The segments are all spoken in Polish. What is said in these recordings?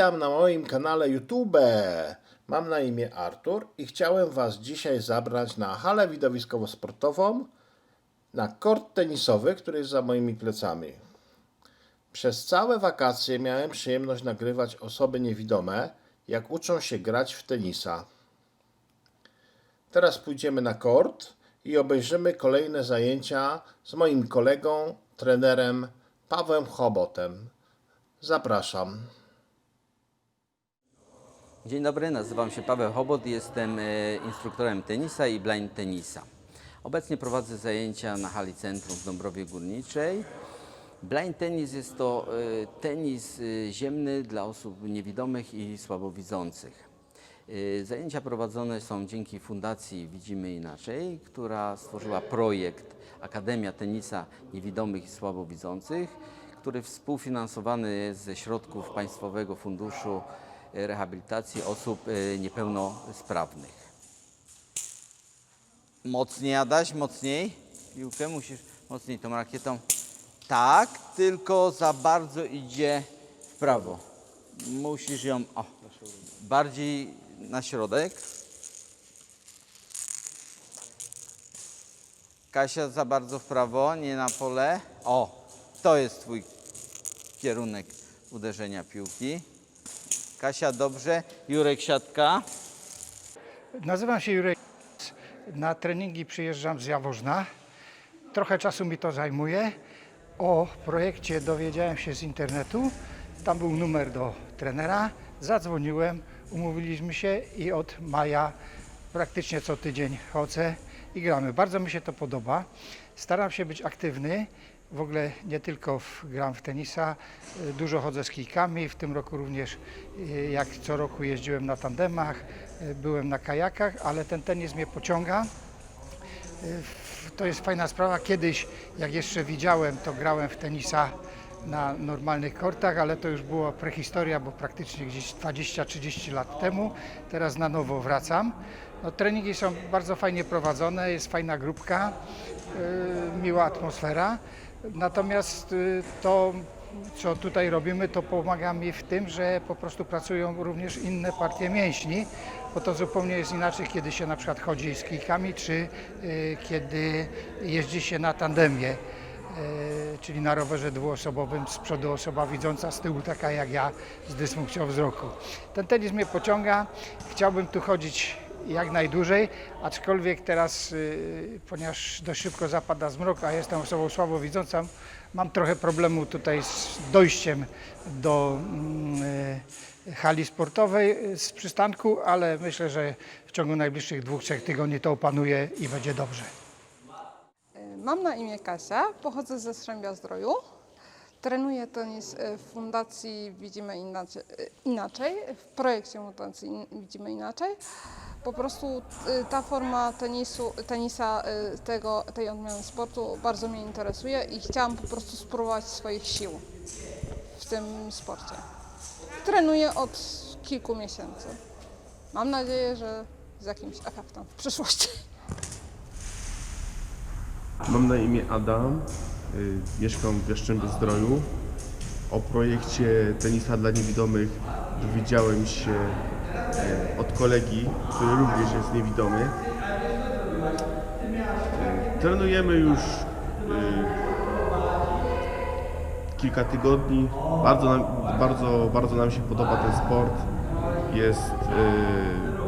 Witam na moim kanale YouTube. Mam na imię Artur i chciałem Was dzisiaj zabrać na halę widowiskowo-sportową, na kort tenisowy, który jest za moimi plecami. Przez całe wakacje miałem przyjemność nagrywać osoby niewidome, jak uczą się grać w tenisa. Teraz pójdziemy na kort i obejrzymy kolejne zajęcia z moim kolegą, trenerem Pawłem Chobotem. Zapraszam. Dzień dobry, nazywam się Paweł Chobot, jestem e, instruktorem tenisa i blind tenisa. Obecnie prowadzę zajęcia na hali centrum w Dąbrowie Górniczej. Blind tenis jest to e, tenis e, ziemny dla osób niewidomych i słabowidzących. Zajęcia prowadzone są dzięki Fundacji Widzimy Inaczej, która stworzyła projekt Akademia Tenisa Niewidomych i Słabowidzących, który współfinansowany jest ze środków Państwowego Funduszu Rehabilitacji Osób e, Niepełnosprawnych. Mocniej, Adaś, mocniej. Piłkę musisz mocniej tą rakietą. Tak, tylko za bardzo idzie w prawo. Musisz ją o, bardziej na środek. Kasia za bardzo w prawo, nie na pole. O, to jest twój kierunek uderzenia piłki. Kasia dobrze, Jurek siatka. Nazywam się Jurek. Na treningi przyjeżdżam z Jaworzna. Trochę czasu mi to zajmuje. O projekcie dowiedziałem się z internetu. Tam był numer do trenera. Zadzwoniłem, umówiliśmy się i od maja praktycznie co tydzień chodzę i gramy. Bardzo mi się to podoba. Staram się być aktywny. W ogóle nie tylko w, gram w tenisa, y, dużo chodzę z kijkami. W tym roku również, y, jak co roku jeździłem na tandemach, y, byłem na kajakach, ale ten tenis mnie pociąga. To jest fajna sprawa. Kiedyś, jak jeszcze widziałem, to grałem w tenisa na normalnych kortach, ale to już była prehistoria, bo praktycznie gdzieś 20-30 lat temu. Teraz na nowo wracam. No, treningi są bardzo fajnie prowadzone, jest fajna grupka, y, miła atmosfera. Natomiast y, to, co tutaj robimy, to pomaga mi w tym, że po prostu pracują również inne partie mięśni, bo to zupełnie jest inaczej, kiedy się na przykład chodzi z kijkami, czy y, kiedy jeździ się na tandemie, czyli na rowerze dwuosobowym, z przodu osoba widząca, z tyłu taka jak ja z dysfunkcją wzroku. Ten tenis mnie pociąga, chciałbym tu chodzić jak najdłużej, aczkolwiek teraz, y, ponieważ dość szybko zapada zmrok, a jestem osobą słabowidzącą, mam trochę problemu tutaj z dojściem do mm, y, hali sportowej y, z przystanku, ale myślę, że w ciągu najbliższych dwóch, trzech tygodni to opanuję i będzie dobrze. Mam na imię Kasia, pochodzę ze Strzębia Zdroju. Trenuję tenis e, w Fundacji Widzimy Inaczej, e, Inaczej w projekcie Fundacji In- Widzimy Inaczej. Po prostu e, ta forma tenisu, tenisa, tego, tej odmiany sportu bardzo mnie interesuje i chciałam po prostu spróbować swoich sił w tym sporcie. Trenuję od kilku miesięcy. Mam nadzieję, że z jakimś efektem w przyszłości. Mam na imię Adam, y, mieszkam w Jastrzębiu Zdroju. O projekcie tenisa dla niewidomych dowiedziałem się y, od kolegi, który również jest niewidomy. Y, Trenujemy już kilka tygodni. Bardzo nam, bardzo, bardzo nam się podoba ten sport. Jest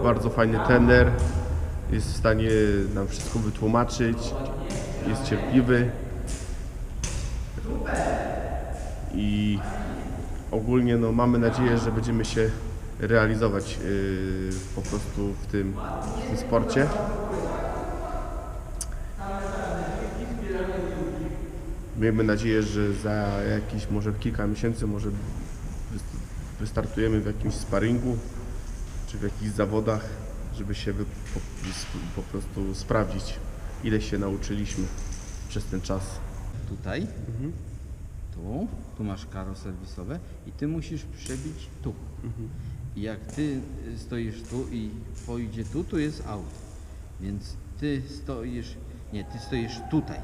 bardzo fajny trener. Jest w stanie nam wszystko wytłumaczyć. Jest cierpliwy. I ogólnie no, mamy nadzieję, że będziemy się realizować y, po prostu w tym, w tym sporcie. Miejmy nadzieję, że za jakieś może kilka miesięcy może wys- wystartujemy w jakimś sparingu czy w jakichś zawodach, żeby się po, po prostu sprawdzić, ile się nauczyliśmy przez ten czas. Tutaj, tu, tu masz karo serwisowe i ty musisz przebić tu. I jak ty y, stoisz tu i pójdzie tu, tu jest aut. Więc ty stoisz, nie, ty stoisz tutaj,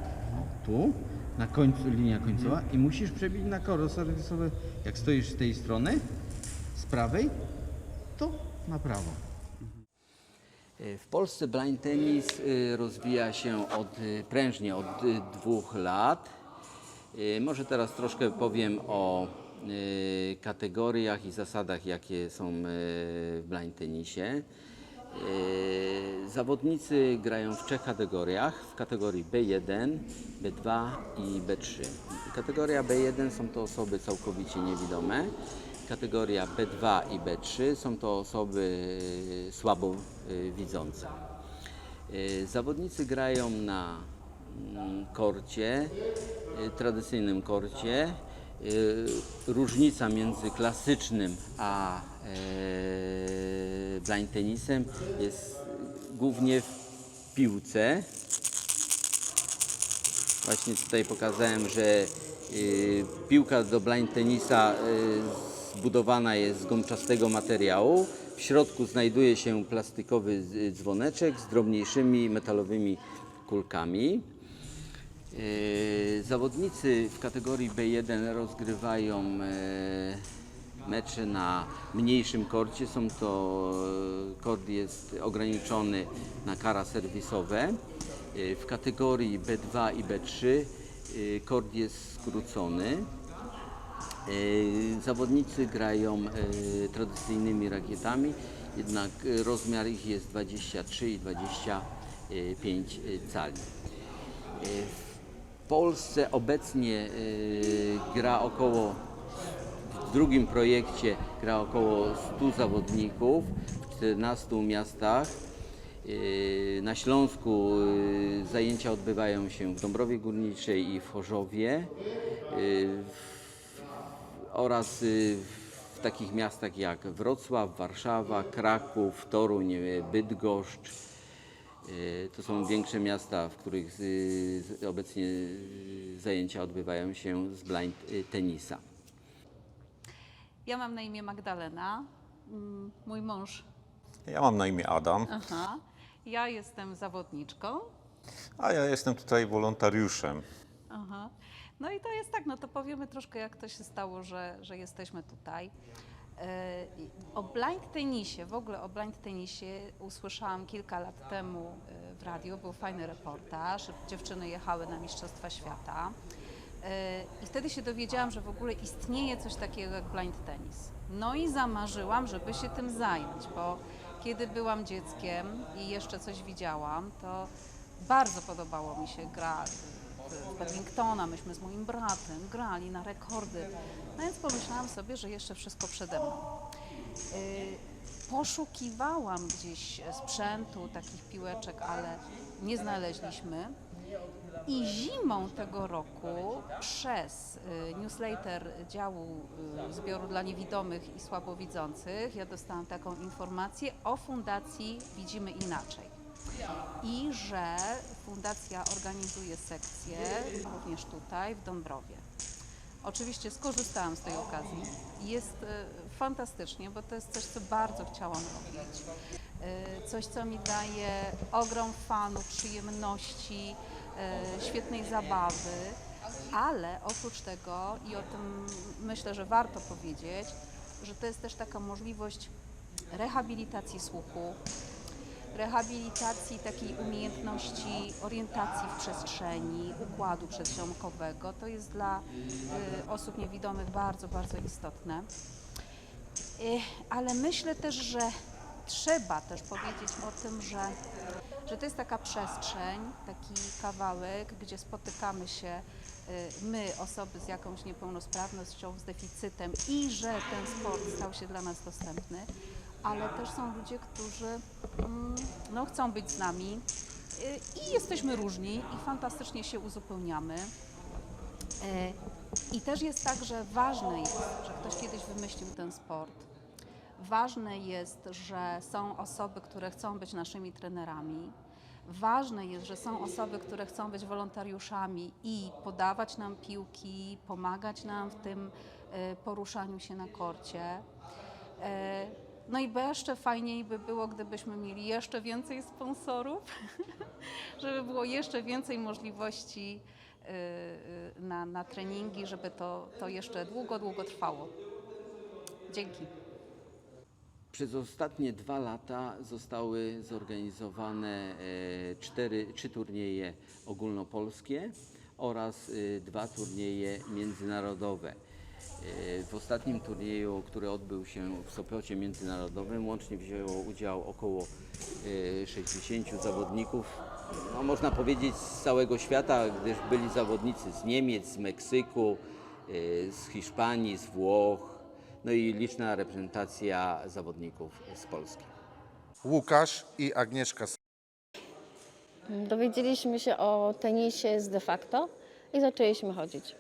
tu, na końcu, linia końcowa i musisz przebić na karo serwisowe. Jak stoisz z tej strony, z prawej, to na prawo. W Polsce blind tenis y, rozwija się od, y, prężnie od dwóch lat. Może teraz troszkę powiem o kategoriach i zasadach, jakie są w blind tenisie. Zawodnicy grają w trzech kategoriach, w kategorii B1, B2 i B3. Kategoria B1 są to osoby całkowicie niewidome, kategoria B2 i B3 są to osoby y, słabo y, widzące. Y, Zawodnicy grają na mm, korcie, tradycyjnym korcie. Różnica między klasycznym a e, blind tenisem jest głównie w piłce. Właśnie tutaj pokazałem, że piłka do blind tenisa zbudowana jest z gąbczastego materiału. W środku znajduje się plastikowy dzwoneczek z drobniejszymi metalowymi kulkami. Y, Zawodnicy w kategorii B1 rozgrywają e, mecze na mniejszym korcie. Są to e, kord jest ograniczony na kara serwisowe. W kategorii B2 i B3 y, kord jest skrócony. Y, Zawodnicy grają y, tradycyjnymi rakietami, jednak y, rozmiar ich jest 23 i 25 cali. W Polsce obecnie gra około, w drugim projekcie gra około 100 zawodników w 14 miastach. Na Śląsku zajęcia odbywają się w Dąbrowie Górniczej i w Chorzowie oraz y, w takich miastach jak Wrocław, Warszawa, Kraków, Toruń, y, Bydgoszcz. Y, To są większe miasta, w których obecnie zajęcia odbywają się z blind tenisa. Ja mam na imię Magdalena. Mm, Mój mąż. Ja mam na imię Adam, Aha. Ja jestem zawodniczką. a ja jestem tutaj wolontariuszem. Aha. No i to jest tak, no to powiemy troszkę, jak to się stało, że, że jesteśmy tutaj. E, O blind tenisie, w ogóle o blind tenisie usłyszałam kilka lat temu e, w radiu, był fajny reportaż, dziewczyny jechały na Mistrzostwa Świata E, i wtedy się dowiedziałam, że w ogóle istnieje coś takiego jak blind tenis. No i zamarzyłam, żeby się tym zająć, bo kiedy byłam dzieckiem i jeszcze coś widziałam, to bardzo podobało mi się gra Paddingtona, myśmy z moim bratem grali na rekordy. No więc pomyślałam sobie, że jeszcze wszystko przede mną. Y, Poszukiwałam gdzieś sprzętu, takich piłeczek, ale nie znaleźliśmy. I zimą tego roku przez y, newsletter działu y, zbioru dla niewidomych i słabowidzących ja dostałam taką informację o fundacji Widzimy Inaczej i że fundacja organizuje sekcję również tutaj w Dąbrowie. Oczywiście skorzystałam z tej okazji. Jest e, fantastycznie, bo to jest coś, co bardzo chciałam robić. E, Coś, co mi daje ogrom fanu, przyjemności, e, świetnej zabawy, ale oprócz tego, i o tym myślę, że warto powiedzieć, że to jest też taka możliwość rehabilitacji słuchu, rehabilitacji takiej umiejętności orientacji w przestrzeni, układu przedsionkowego. To jest dla y, osób niewidomych bardzo, bardzo istotne. Y, ale myślę też, że trzeba też powiedzieć o tym, że, że to jest taka przestrzeń, taki kawałek, gdzie spotykamy się y, my, osoby z jakąś niepełnosprawnością, z deficytem i że ten sport stał się dla nas dostępny, ale też są ludzie, którzy mm, no, chcą być z nami y, i jesteśmy różni i fantastycznie się uzupełniamy. E, I też jest tak, że ważne jest, że ktoś kiedyś wymyślił ten sport. Ważne jest, że są osoby, które chcą być naszymi trenerami. Ważne jest, że są osoby, które chcą być wolontariuszami i podawać nam piłki, pomagać nam w tym e, poruszaniu się na korcie. No i jeszcze fajniej by było, gdybyśmy mieli jeszcze więcej sponsorów, żeby było jeszcze więcej możliwości y, y, na, na treningi, żeby to, to jeszcze długo, długo trwało. Dzięki. Przez ostatnie dwa lata zostały zorganizowane e, cztery, trzy turnieje ogólnopolskie oraz e, dwa turnieje międzynarodowe. E, W ostatnim turnieju, który odbył się w Sopocie Międzynarodowym, łącznie wzięło udział około e, 60 zawodników, no, można powiedzieć z całego świata, gdyż byli zawodnicy z Niemiec, z Meksyku, e, z Hiszpanii, z Włoch, no i liczna reprezentacja zawodników z Polski. Łukasz i Agnieszka Dowiedzieliśmy się o tenisie z de facto i zaczęliśmy chodzić.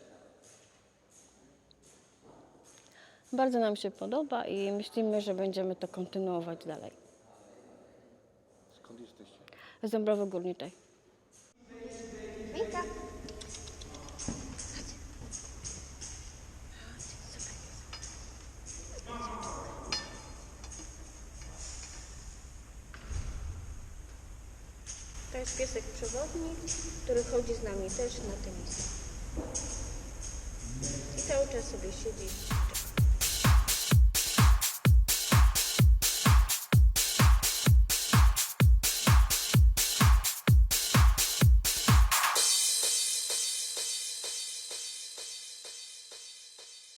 Bardzo nam się podoba i myślimy, że będziemy to kontynuować dalej. Skąd jesteście? Z Dąbrowy Górniczej. To jest piesek przewodnik, który chodzi z nami też na tenisa. I cały czas sobie siedzi